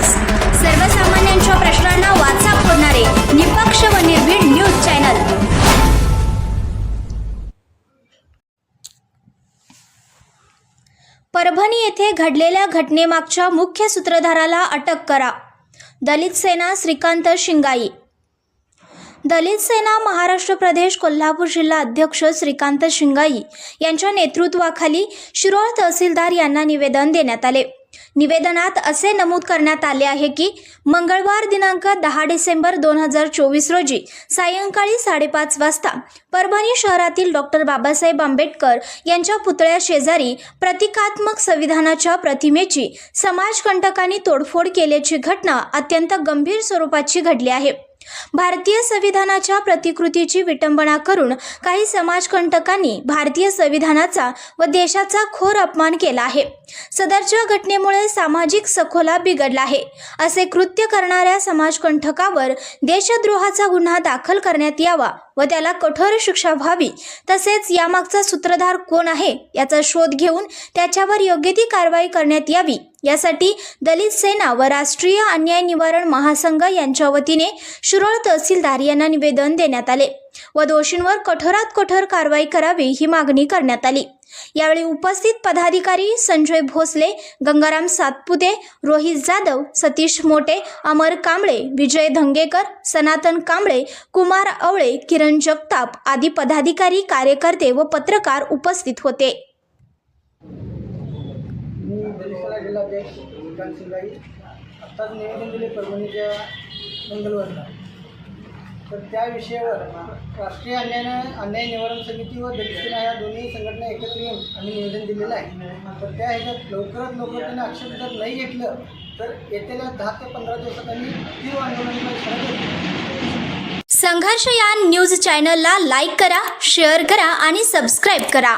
सर्वसामान्यांच्या प्रश्नांना वाचा फोडणारे निपक्ष व निर्भीड न्यूज चॅनल. परभणी येथे घडलेल्या घटनेमागच्या मुख्य सूत्रधाराला अटक करा. दलित सेना श्रीकांत शिंगाई. दलित सेना महाराष्ट्र प्रदेश कोल्हापूर जिल्हा अध्यक्ष श्रीकांत शिंगाई यांच्या नेतृत्वाखाली शिरोळ तहसीलदार यांना निवेदन देण्यात आले. निवेदनात असे नमूद करण्यात आले आहे की मंगळवार दिनांक दहा डिसेंबर दोन हजार चोवीस रोजी सायंकाळी साडेपाच वाजता परभणी शहरातील डॉक्टर बाबासाहेब आंबेडकर यांच्या पुतळ्या शेजारी प्रतिकात्मक संविधानाच्या प्रतिमेची समाजकंटकांनी तोडफोड केल्याची घटना अत्यंत गंभीर स्वरूपाची घडली आहे. भारतीय संविधानाच्या प्रतिकृतीची विटंबना करून काही समाजकंटकांनी भारतीय संविधानाचा व देशाचा खोर अपमान केला आहे. सदरच्या घटनेमुळे सामाजिक सखोला बिघडला आहे. असे कृत्य करणाऱ्या समाजकंटकावर देशद्रोहाचा गुन्हा दाखल करण्यात यावा व त्याला कठोर शिक्षा व्हावी तसेच यामागचा सूत्रधार कोण आहे याचा शोध घेऊन त्याच्यावर योग्य ती कारवाई करण्यात यावी यासाठी दलित सेना व राष्ट्रीय अन्याय निवारण महासंघ यांच्या वतीने शिरोळ तहसीलदार यांना निवेदन देण्यात आले व दोषींवर कठोरात कठोर कारवाई करावी ही मागणी करण्यात आली. यावेळी उपस्थित पदाधिकारी संजय भोसले गंगाराम सातपुते रोहित जाधव सतीश मोटे अमर कांबळे विजय धंगेकर सनातन कांबळे कुमार आवळे किरण जगताप आदी पदाधिकारी कार्यकर्ते व पत्रकार उपस्थित होते. मी जिल्हाध्यक्ष श्रीकांत सिंगाई आत्ताच निवेदन दिले परभणीच्या मंगलवारला. तर त्या विषयावर राष्ट्रीय अन्याय अन्याय निवारण समिती व दलित या दोन्ही संघटना एकत्र येऊन आम्ही निवेदन दिलेलं आहे. तर त्या ह्याच्यात लवकरात लवकर त्यांनी आक्षेप जर नाही घेतलं तर येत्या दहा ते पंधरा दिवसात आम्ही तीव्र आंदोलनाला संघर्ष या न्यूज चॅनलला लाईक करा शेअर करा आणि सबस्क्राईब करा.